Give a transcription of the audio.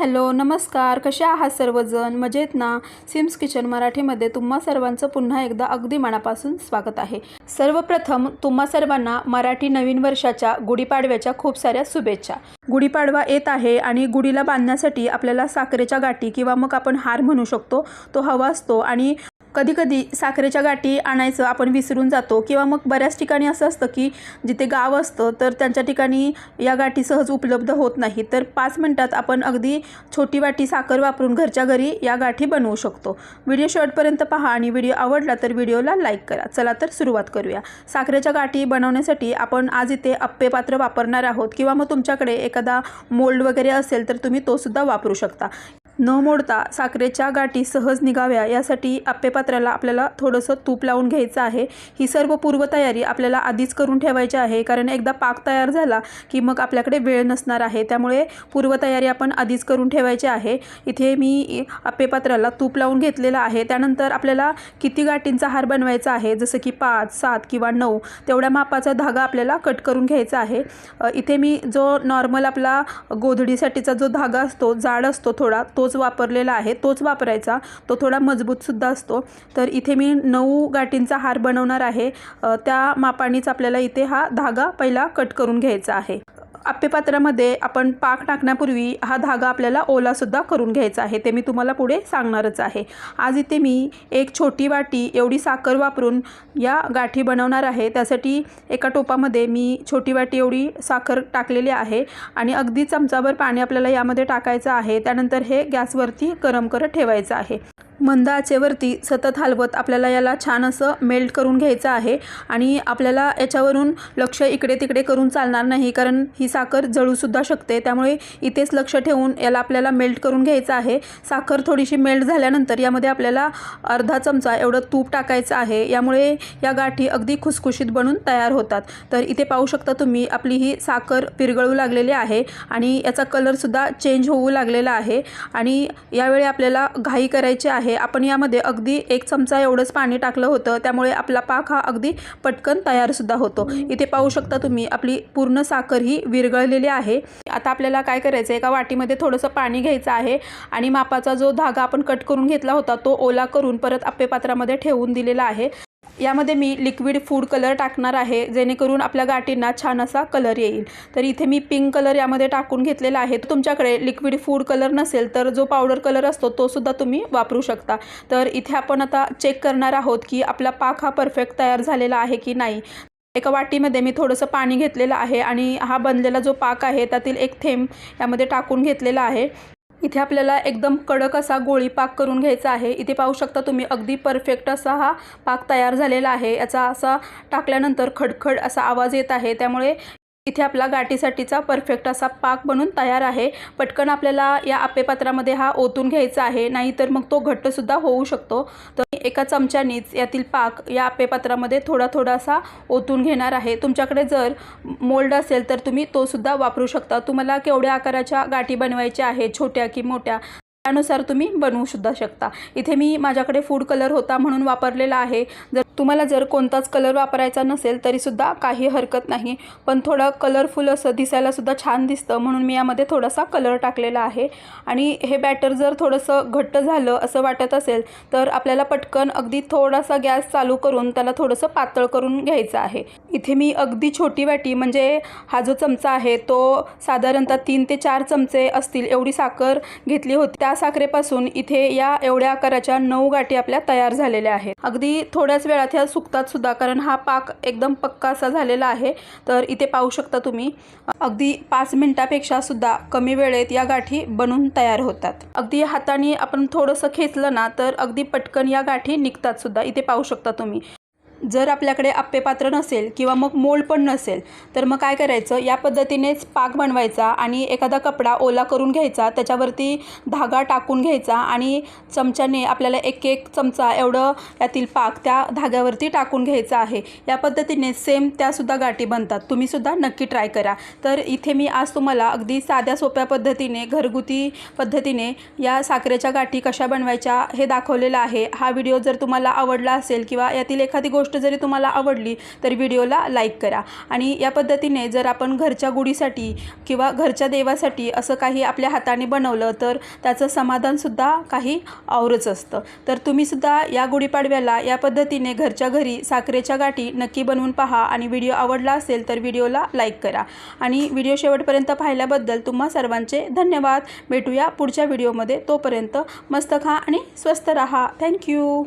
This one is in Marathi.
हॅलो नमस्कार. कसे आहात सर्वजण? मजेत ना? सिम्स किचन मराठीमध्ये तुम्हा सर्वांचं पुन्हा एकदा अगदी मनापासून स्वागत आहे. सर्वप्रथम तुम्हा सर्वांना मराठी नवीन वर्षाच्या गुढीपाडव्याच्या खूप साऱ्या शुभेच्छा. गुढीपाडवा येत आहे आणि गुढीला बांधण्यासाठी आपल्याला साखरेच्या गाठी किंवा मग आपण हार म्हणू शकतो. तो हवा असतो आणि कधीकधी साखरेच्या गाठी आणायचं आपण विसरून जातो. किंवा मग बऱ्याच ठिकाणी असं असतं की जिथे गाव असतं तर त्यांच्या ठिकाणी या गाठी सहज उपलब्ध होत नाही तर पाच मिनटात आपण अगदी छोटी वाटी साखर वापरून घरच्या घरी या गाठी बनवू शकतो. व्हिडिओ शॉर्टपर्यंत पहा आणि व्हिडिओ आवडला तर व्हिडिओला लाईक करा. चला तर सुरुवात करूया. साखरेच्या गाठी बनवण्यासाठी आपण आज इथे अप्पे पात्र वापरणार आहोत. किंवा मग तुमच्याकडे एखादा मोल्ड वगैरे असेल तर तुम्ही तोसुद्धा वापरू शकता. न मोडता साखरेच्या गाठी सहज निघाव्या यासाठी आप्पेपात्राला आपल्याला थोडंसं तूप लावून घ्यायचं आहे. ही सर्व पूर्वतयारी आपल्याला आधीच करून ठेवायची आहे कारण एकदा पाक तयार झाला की मग आपल्याकडे वेळ नसणार आहे. त्यामुळे पूर्वतयारी आपण आधीच करून ठेवायची आहे. इथे मी आप्पेपात्राला तूप लावून घेतलेलं आहे. त्यानंतर आपल्याला किती गाठींचा हार बनवायचा आहे जसं की पाच सात किंवा नऊ तेवढ्या मापाचा धागा आपल्याला कट करून घ्यायचा आहे. इथे मी जो नॉर्मल आपला गोधडीसाठीचा जो धागा असतो जाड असतो थोडा तो तोच वापरलेला आहे तोच वापरायचा. तो थोडा मजबूतसुद्धा असतो. तर इथे मी नऊ गाठींचा हार बनवणार आहे. त्या मापानेच आपल्याला इथे हा धागा पहिला कट करून घ्यायचा आहे. आप्पेपात्रामध्ये आपण पाक टाकण्यापूर्वी हा धागा आपल्याला ओलासुद्धा करून घ्यायचा आहे. ते मी तुम्हाला पुढे सांगणारच आहे. आज इथे मी एक छोटी वाटी एवढी साखर वापरून या गाठी बनवणार आहे. त्यासाठी एका टोपामध्ये मी छोटी वाटी एवढी साखर टाकलेली आहे आणि अगदी चमचाभर पाणी आपल्याला यामध्ये टाकायचं आहे. त्यानंतर हे गॅसवरती गरम करत ठेवायचं आहे. मंद आचेवरती सतत हलवत आपल्याला याला छान असं मेल्ट करून घ्यायचं आहे आणि आपल्याला याच्यावरून लक्ष इकडे तिकडे करून चालणार नाही कारण ही साखर जळूसुद्धा शकते. त्यामुळे इथेच लक्ष ठेवून याला आपल्याला मेल्ट करून घ्यायचं आहे. साखर थोडीशी मेल्ट झाल्यानंतर यामध्ये आपल्याला अर्धा चमचा एवढं तूप टाकायचं आहे. यामुळे या गाठी अगदी खुसखुशीत बनून तयार होतात. तर इथे पाहू शकता तुम्ही आपली ही साखर पिरगळू लागलेली आहे आणि याचा कलरसुद्धा चेंज होऊ लागलेला आहे. आणि यावेळी आपल्याला घाई करायची आहे. आपण यामध्ये अगदी एक चमचा एवढंच पाणी टाकलं होतं. त्यामुळे आपला पाक हा अगदी पटकन तयारसुद्धा होतो. इथे पाहू शकता तुम्ही आपली पूर्ण साखर ही विरघळलेली आहे. आता आपल्याला काय करायचं एका वाटीमध्ये थोडंसं पाणी घ्यायचं आहे आणि मापाचा जो धागा आपण कट करून घेतला होता तो ओला करून परत आप्पेपात्रामध्ये ठेवून दिलेला आहे. यामध्ये मी लिक्विड फूड कलर टाकणार आहे जेणेकरून आपल्या गाठींना छान असा कलर येईल. तर इथे मी पिंक कलर यामध्ये टाकून घेतलेला आहे. तुमच्याकडे लिक्विड फूड कलर नसेल तर जो पावडर कलर असतो तो सुद्धा तुम्ही वापरू शकता. तर इथे आपण आता चेक करणार आहोत की आपला पाक हा परफेक्ट तयार झालेला आहे की नाही. एका वाटीमध्ये मी थोडंसं पाणी घेतलेलं आहे आणि हा बनलेला जो पाक आहे त्यातील एक थेंब यामध्ये टाकून घेतलेला आहे. इथे आपल्याला एकदम कडक असा गोळी पाक करून घ्यायचा आहे. इथे पाहू शकता तुम्ही अगदी परफेक्ट असा हा पाक तयार झालेला आहे. याचा असा टाकल्यानंतर खडखड असा आवाज येत आहे. त्यामुळे इथे आपला गाठीसाठीचा परफेक्ट असा पाक बनून तयार आहे. पटकन आपल्याला या आपेपात्रामध्ये हा ओतून घ्यायचा आहे. नाहीतर मग तो घट्टसुद्धा होऊ शकतो. तर मी एका चमच्यानीच यातील पाक या आपेपात्रामध्ये थोडा थोडासा ओतून घेणार आहे. तुमच्याकडे जर मोल्ड असेल तर तुम्ही तो सुद्धा वापरू शकता. तुम्हाला केवढ्या आकाराच्या गाठी बनवायच्या आहे छोट्या की मोठ्या? त्यानुसार तुम्ही बनवू सुद्धा शकता. इथे मी माझ्याकडे फूड कलर होता म्हणून वापरलेला आहे. जर तुम्हाला जर कोणताच कलर वापरायचा नसेल तरीसुद्धा काही हरकत नाही. पण थोडं कलरफुल असं दिसायलासुद्धा छान दिसतं म्हणून मी यामध्ये थोडासा कलर टाकलेला आहे. आणि हे बॅटर जर थोडंसं घट्ट झालं असं वाटत असेल तर आपल्याला पटकन अगदी थोडासा गॅस चालू करून त्याला थोडंसं पातळ करून घ्यायचं आहे. इथे मी अगदी छोटी वाटी म्हणजे हा जो चमचा आहे तो साधारणतः तीन ते चार चमचे असतील एवढी साखर घेतली होती. या साखरेपासून इथे या एवढ्या आकाराच्या नऊ गाठी आपल्या तयार झालेल्या आहेत. अगदी थोड्याच वेळात ह्या सुकतात सुद्धा कारण हा पाक एकदम पक्का असा झालेला आहे. तर इथे पाहू शकता तुम्ही अगदी पाच मिनिटापेक्षा सुद्धा कमी वेळेत या गाठी बनून तयार होतात. अगदी हाताने आपण थोडंसं खेचलं ना तर अगदी पटकन या गाठी निघतात सुद्धा. इथे पाहू शकता तुम्ही. जर आपल्याकडे आप्पेपात्र नसेल किंवा मग मोल पण नसेल तर मग काय करायचं? या पद्धतीनेच पाक बनवायचा आणि एखादा कपडा ओला करून घ्यायचा त्याच्यावरती धागा टाकून घ्यायचा आणि चमच्याने आपल्याला एक एक चमचा एवढं यातील पाक त्या धाग्यावरती टाकून घ्यायचा आहे. या पद्धतीने सेम त्यासुद्धा गाठी बनतात. तुम्हीसुद्धा नक्की ट्राय करा. तर इथे मी आज तुम्हाला अगदी साध्या सोप्या पद्धतीने घरगुती पद्धतीने या साखरेच्या गाठी कशा बनवायच्या हे दाखवलेलं आहे. हा व्हिडिओ जर तुम्हाला आवडला असेल किंवा यातील एखादी गोष्ट गोष्ट जरी तुम्हाला आवडली तर व्हिडिओला लाईक करा. आणि या पद्धतीने जर आपण घरच्या गुढीसाठी किंवा घरच्या देवासाठी असं काही आपल्या हाताने बनवलं तर त्याचं समाधानसुद्धा काही औरच असतं. तर तुम्हीसुद्धा या गुढीपाडव्याला या पद्धतीने घरच्या घरी साखरेच्या गाठी नक्की बनवून पहा आणि व्हिडिओ आवडला असेल तर व्हिडिओला लाईक करा. आणि व्हिडिओ शेवटपर्यंत पाहिल्याबद्दल तुम्हा सर्वांचे धन्यवाद. भेटूया पुढच्या व्हिडिओमध्ये. तोपर्यंत मस्त खा आणि स्वस्त रहा. थँक्यू